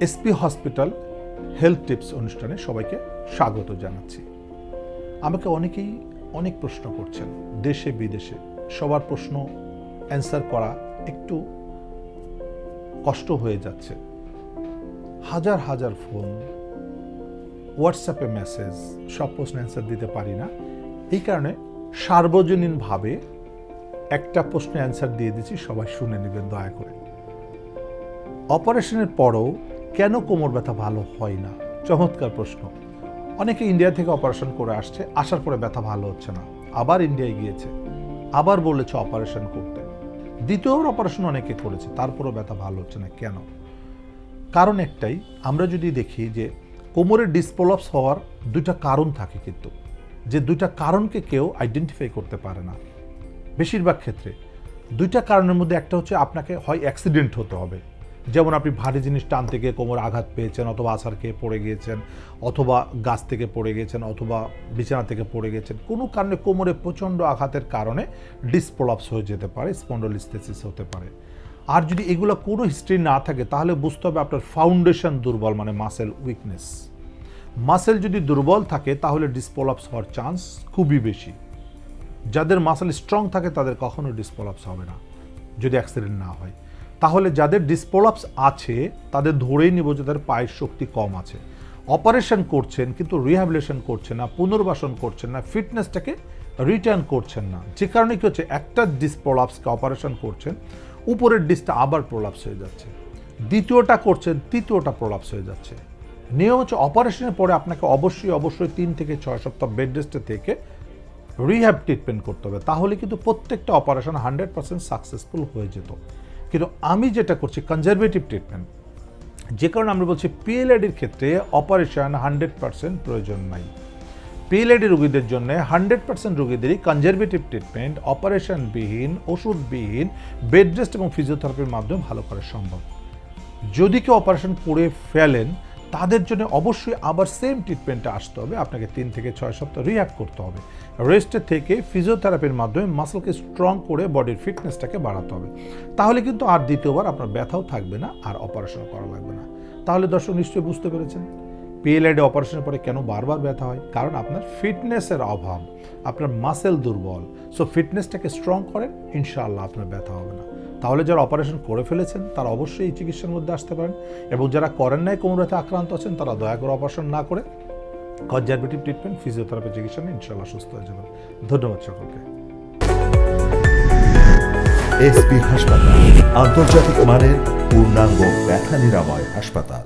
SP hospital health tips অনুষ্ঠানে সবাইকে স্বাগত জানাচ্ছি। আমাকে অনেকেই অনেক প্রশ্ন করছেন, দেশে, বিদেশে। সবার প্রশ্ন, অ্যান্সার করা একটু কষ্ট হয়ে যাচ্ছে। হাজার হাজার ফোন হোয়াটসঅ্যাপে মেসেজ সব প্রশ্ন অ্যান্সার দিতে পারি না। এই কারণে সার্বজনীনভাবে একটা প্রশ্নের অ্যান্সার দিয়ে দিচ্ছি, সবাই শুনে নেবেন, দয়া করে। অপারেশনের পরও কেন কোমর ব্যথা ভালো হয় না? চমৎকার প্রশ্ন। অনেকে ইন্ডিয়া থেকে অপারেশন করে আসছে, আসার পরে ব্যথা ভালো হচ্ছে না। আবার ইন্ডিয়ায় গিয়েছে, আবার বলেছে অপারেশন করতে। দ্বিতীয়বার অপারেশন অনেকে করেছে, তারপরেও ব্যথা ভালো হচ্ছে না। কেন? কারণ একটাই, আমরা যদি দেখি যে কোমরের ডিসপোলাপস হওয়ার দুইটা কারণ থাকে কিন্তু, যে দুইটা কারণকে কেউ আইডেন্টিফাই করতে পারে না। বেশিরভাগ ক্ষেত্রে দুইটা কারণের মধ্যে একটা হচ্ছে আপনাকে হয় অ্যাক্সিডেন্ট হতে হবে। যেমন আপনি ভারী জিনিস টান থেকে কোমর আঘাত পেয়েছেন, অথবা আছার খেয়ে পড়ে গিয়েছেন, অথবা গাছ থেকে পড়ে গিয়েছেন, অথবা বিছানা থেকে পড়ে গেছেন কোনো কারণে কোমরে প্রচণ্ড আঘাতের কারণে ডিসপোলাপস হয়ে যেতে পারে, স্পন্ডোলিস্থেসিস হতে পারে। আর যদি এগুলো কোনো হিস্ট্রি না থাকে, তাহলে বুঝতে হবে আপনার ফাউন্ডেশন দুর্বল মানে মাসেল উইকনেস। মাসেল যদি দুর্বল থাকে, তাহলে ডিসপোলাপস হওয়ার চান্স খুবই বেশি। যাদের মাসেল স্ট্রং থাকে, তাদের কখনো ডিসপোলাপস হবে না, যদি অ্যাক্সিডেন্ট না হয়। তাহলে যাদের ডিসপোলাপস আছে, তাদের ধরেই নিব যে তাদের পায়ের শক্তি কম আছে। অপারেশন করছেন কিন্তু রিহ্যাবিলেশন করছেন না, পুনর্বাসন করছেন না ফিটনেসটাকে রিটার্ন করছেন না। যে কারণে কি হচ্ছে, একটা ডিসপ্রোলাপসকে অপারেশন করছেন, উপরের ডিসটা আবার প্রলাপস হয়ে যাচ্ছে। দ্বিতীয়টা করছেন, তৃতীয়টা প্রলাপস হয়ে যাচ্ছে। নিয়ম হচ্ছে অপারেশনের পরে আপনাকে অবশ্যই অবশ্যই তিন থেকে ছয় সপ্তাহ বেড রেস্টে থেকে রিহ্যাব ট্রিটমেন্ট করতে হবে। তাহলে কিন্তু প্রত্যেকটা অপারেশন হান্ড্রেড পার্সেন্ট সাকসেসফুল হয়ে যেত। কিন্তু আমি যেটা করছি কনজারভেটিভ ট্রিটমেন্ট যে কারণে আমরা বলছি পিএলআইডির ক্ষেত্রে অপারেশন হান্ড্রেড পার্সেন্ট প্রয়োজন নাই। পিএলআইডি রোগীদের জন্য হান্ড্রেড পার্সেন্ট রোগীদেরই কনজারভেটিভ ট্রিটমেন্ট অপারেশনবিহীন ওষুধবিহীন বেড রেস্ট এবং ফিজিওথেরাপির মাধ্যমে ভালো করা সম্ভব। যদি কেউ অপারেশন করে ফেলেন তাদের জন্য অবশ্যই আবার সেম ট্রিটমেন্টটা আসতে হবে। আপনাকে তিন থেকে ছয় সপ্তাহ রিহ্যাব করতে হবে। রেস্টে থেকে ফিজিওথেরাপির মাধ্যমে মাসলকে স্ট্রং করে বডির ফিটনেসটাকে বাড়াতে হবে। তাহলে কিন্তু আর দ্বিতীয়বার আপনার ব্যথাও থাকবে না, আর অপারেশন করা লাগবে না। তাহলে দর্শক নিশ্চয়ই বুঝতে পেরেছেন? পিএলআইডি অপারেশনের পরে কেন বারবার ব্যথা হয়? কারণ আপনার ফিটনেসের অভাব, আপনার মাসেল দুর্বল। সো ফিটনেসটাকে স্ট্রং করেন, ইনশাআল্লাহ আপনার ব্যথা হবে না। তাহলে যারা অপারেশন করে ফেলেছেন, তারা অবশ্যই এই চিকিৎসার মধ্যে আসতে পারেন এবং যারা করেন নাই কোমরাতে আক্রান্ত আছেন, তারা দয়া করে অপারেশন না করে কনজারভেটিভ ট্রিটমেন্ট ফিজিওথেরাপি চিকিৎসা নিয়ে ইনশাল্লাহ সুস্থ হয়ে যাবেন। ধন্যবাদ সকলকে। এসপি হাসপাতাল, আন্তর্জাতিক মানের পূর্ণাঙ্গ ব্যথা নিরাময় হাসপাতাল।